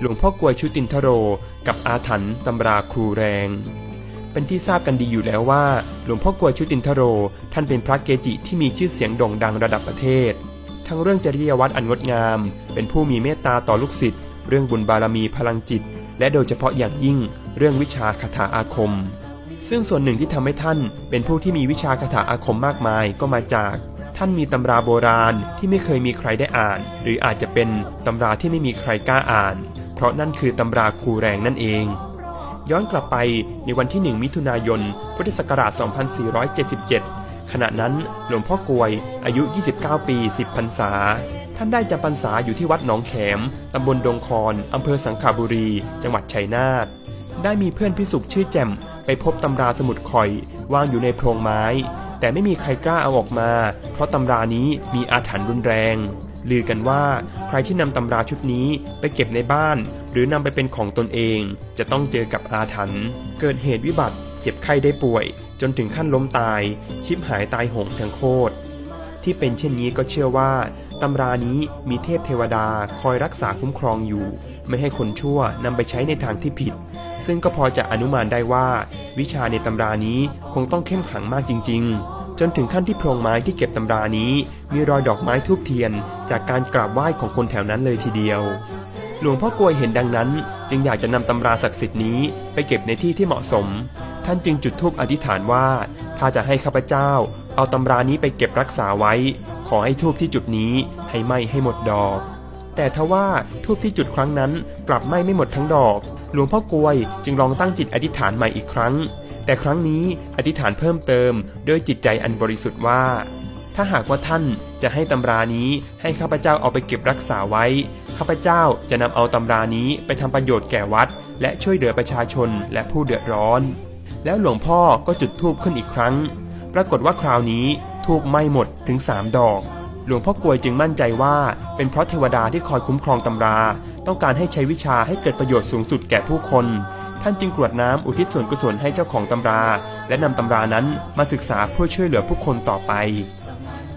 หลวงพ่อกวยชุตินทโร กับอาถรรพ์ตำราครูแรง เป็นที่ทราบกันดีอยู่แล้วว่า หลวงพ่อกวยชุตินทโร ท่านเป็นพระเกจิที่มีชื่อเสียงโด่งดังระดับประเทศ ทั้งเรื่องจริยวัตรอันงดงาม เป็นผู้มีเมตตาต่อลูกศิษย์เรื่องบุญบารมีพลังจิต และโดยเฉพาะอย่างยิ่งเรื่องวิชาคาถาอาคม ซึ่งส่วนหนึ่งที่ทำให้ท่าน เป็นผู้ที่มีวิชาคาถาอาคมมากมายก็มาจากท่านมีตำราโบราณที่ไม่เคยมีใครได้อ่าน หรืออาจจะเป็นตำราที่ไม่มีใครกล้าอ่าน เพราะนั่นคือตำราครูแรงนั่นเอง ย้อนกลับไปในวันที่ 1 มิถุนายน พุทธศักราช 2477 ขณะนั้นหลวงพ่อกลวยอายุ 29 ปี 10 พรรษา ท่านได้จำพรรษาอยู่ที่วัดหนองแขม ตำบลดงคอนอำเภอสังขบุรี จังหวัดชัยนาท ได้มีเพื่อนพิสุกชื่อแจ่มไปพบตำราสมุดข่อยวางอยู่ในโพรงไม้ แต่ไม่มีใครกล้าเอาออกมา เพราะตำรานี้มีอาถรรพ์รุนแรง ลือกันว่าใครที่นำตำราชุดนี้ไปเก็บในบ้าน หรือนำไปเป็นของตนเอง จะต้องเจอกับอาถรรพ์เกิดเหตุวิบัติ เจ็บไข้ได้ป่วย จนถึงขั้นล้มตาย ชิบหายตายโหงทั้งโคตรที่เป็นเช่นนี้ก็เชื่อว่าตำรานี้มีเทพเทวดาคอยรักษาคุ้มครองอยู่ ไม่ให้คนชั่วนำไปใช้ในทางที่ผิด ซึ่งก็พอจะอนุมานได้ว่า วิชาในตำรานี้คงต้องเข้มขลังมากจริง ๆ จนถึงขั้นที่โพรงไม้ที่เก็บตำรานี้ มีรอยดอกไม้ทูบเทียน จากการกราบไหว้ของคนแถวนั้นเลยทีเดียว หลวงพ่อกลวยเห็นดังนั้น จึงอยากจะนำตำราศักดิ์สิทธิ์นี้ไปเก็บในที่ที่เหมาะสม ท่านจึงจุดธูปอธิษฐานว่า ถ้าจะให้ข้าพเจ้า เอาตำรานี้ไปเก็บรักษาไว้ ขอให้ทูบที่จุดนี้ให้ไหม้ให้หมดดอก แต่ทว่าทูบที่จุดครั้งนั้นกลับไหม้ไม่หมดทั้งดอก หลวงพ่อกลวยจึงลองตั้งจิตอธิษฐานใหม่อีกครั้ง แต่ครั้งนี้อธิษฐานเพิ่มเติมด้วยจิตใจอันบริสุทธิ์ว่า ถ้าหากว่าท่านจะให้ตำรานี้ให้ข้าพเจ้าเอาไปเก็บรักษาไว้ ข้าพเจ้าจะนำเอาตำรานี้ไปทำประโยชน์แก่วัด และช่วยเหลือประชาชนและผู้เดือดร้อน แล้วหลวงพ่อก็จุดธูปขึ้นอีกครั้ง ปรากฏว่าคราวนี้ธูปไหม้หมดถึง3ดอกหลวงพ่อกลวยจึงมั่นใจว่าเป็นเพราะเทวดาที่คอยคุ้มครองตำรา ต้องการให้ใช้วิชาให้เกิดประโยชน์สูงสุดแก่ผู้คน ท่านจึงกรวดน้ำอุทิศส่วนกุศลให้เจ้าของตำรา และนำตำรานั้นมาศึกษาเพื่อช่วยเหลือผู้คนต่อไป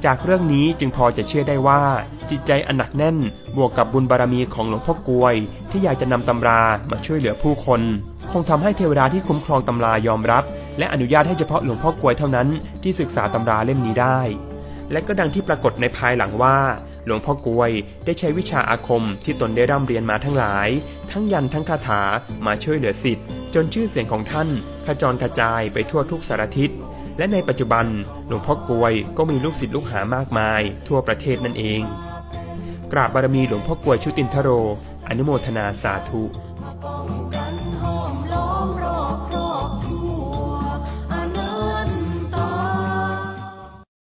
จากเรื่องนี้จึงพอจะเชื่อได้ว่า จิตใจอันหนักแน่นบวกกับบุญบารมีของหลวงพ่อกลวย ที่อยากจะนำตำรามาช่วยเหลือผู้คน คงทำให้เทวดาที่คุ้มครองตำรายอมรับ และอนุญาตให้เฉพาะหลวงพ่อกลวยเท่านั้นที่ศึกษาตำราเล่มนี้ได้ และก็ดังที่ปรากฏในภายหลังว่า หลวงพ่อกวยได้ใช้วิชาอาคมที่ตนได้ร่ำเรียนมาทั้งหลาย ทั้งยันทั้งคาถามาช่วยเหลือสิทธิ์ จนชื่อเสียงของท่านขจรกระจายไปทั่วทุกสารทิศ และในปัจจุบันหลวงพ่อกวยก็มีลูกศิษย์ลูกหามากมาย ทั่วประเทศนั่นเอง กราบบารมีหลวงพ่อกวยชุตินทโร อนุโมทนาสาธุ